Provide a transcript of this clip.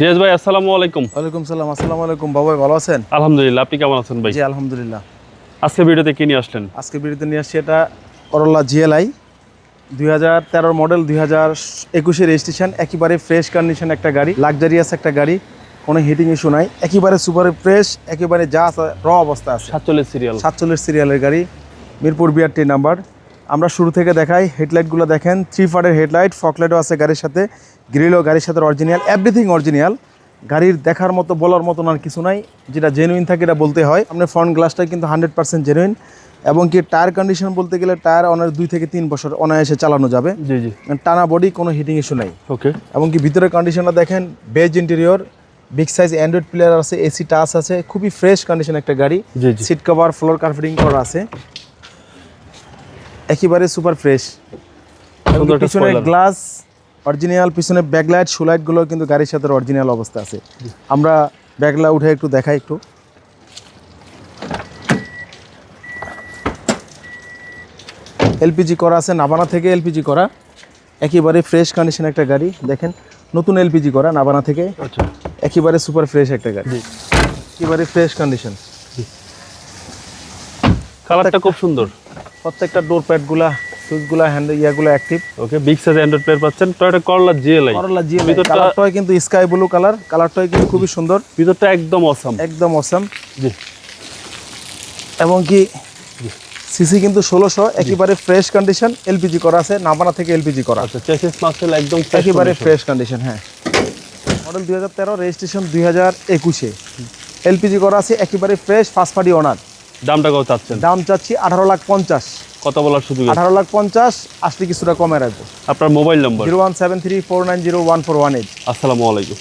রিয়াজ ভাই আসসালামু আলাইকুম। ওয়ালাইকুম সালাম আসসালামু আলাইকুম। বাবা ভালো আছেন? আলহামদুলিল্লাহ আপনি কেমন আছেন ভাই? জি আলহামদুলিল্লাহ। আজকে ভিডিওতে কি নিয়ে আসলেন? আজকে বিরতি নিয়ে আসছি এটা করলা জিএলআই দুই হাজার তেরোর মডেল দুই হাজার একুশে রেজিস্ট্রেশন একেবারে ফ্রেশ কন্ডিশন একটা গাড়ি লাক্সারিয়াস একটা গাড়ি কোনো হিটিং ইস্যু নাই একেবারে সুপার ফ্রেশ একেবারে যা র অবস্থা আছে। সাতচল্লিশ সিরিয়াল সাতচল্লিশ সিরিয়ালের গাড়ি মিরপুর বিআরটি নাম্বার আমরা শুরু থেকে দেখাই হেডলাইটগুলো দেখেন থ্রি ফারের হেডলাইট ফকলাইটও আছে গাড়ির সাথে গ্রিলও গাড়ির সাথে অরিজিনাল এভরিথিং অরিজিনাল গাড়ির দেখার মতো বলার মতন আর কিছু নাই যেটা জেনুইন থাকে এটা বলতে হয়। আপনার ফ্রন্ট গ্লাসটা কিন্তু হান্ড্রেড পার্সেন্ট জেনুইন এবং কি টায়ার কন্ডিশন বলতে গেলে টায়ার অনার দুই থেকে তিন বছর অনায়াসে চালানো যাবে। জি জি। টানা বডি কোনো হিটিং ইস্যু নাই। ওকে এবং কি ভিতরের কন্ডিশনটা দেখেন beige interior big size android player আছে এসি টাচ আছে খুবই ফ্রেশ কন্ডিশন একটা গাড়ি। সিট কভার ফ্লোর কার্পেটিং করা আছে। একেবারে সুপার ফ্রেশ পিছনে গ্লাস অরিজিনাল পিছনে ব্যাকলাইট শুলাইটগুলো কিন্তু গাড়ির সাথে অরিজিনাল অবস্থা আছে। আমরা ব্যাগলা উঠে একটু দেখাই একটু। এলপিজি করা আছে নাবানা থেকে এলপিজি করা। একেবারে ফ্রেশ কন্ডিশন একটা গাড়ি দেখেন। নতুন এলপিজি করা নাবানা থেকে। আচ্ছা। একেবারে সুপার ফ্রেশ একটা গাড়ি। একেবারে ফ্রেশ কন্ডিশন কালারটা খুব সুন্দর। প্রত্যেকটা ডোর প্যাডগুলা সুইচগুলা handle ইয়াগুলো active okay big size Android player পাচ্ছেন। Toyota Corolla GLI Corolla GL ভিতরটা- কালারটাই কিন্তু স্কাই ব্লু কালার কালারটাই কিন্তু খুবই সুন্দর। ভিতরটা একদম অসাম একদম অসাম জি। এবং কি সিসি কিন্তু ষোলোশো একেবারে ফ্রেশ কন্ডিশন এলপিজি করা আছে নাবানা থেকে এলপিজি করা। আছে চেসিস মাসেল একদম একেবারে ফ্রেশ কন্ডিশন হ্যাঁ। মডেল দুই হাজার তেরো রেজিস্ট্রেশন দুই হাজার একুশে। এলপিজি করা আছে একেবারে ফ্রেশ ফার্স্ট পার্টি ওনার দামটা কত চাচ্ছেন? দাম চাচ্ছি আঠারো লাখ পঞ্চাশ। কত বলার সুযোগ আঠারো লাখ পঞ্চাশ আসলে কিছুটা কমে রাখব। আপনার mobile number? Zero one seven three four nine zero one four one eight. আসসালামু আলাইকুম।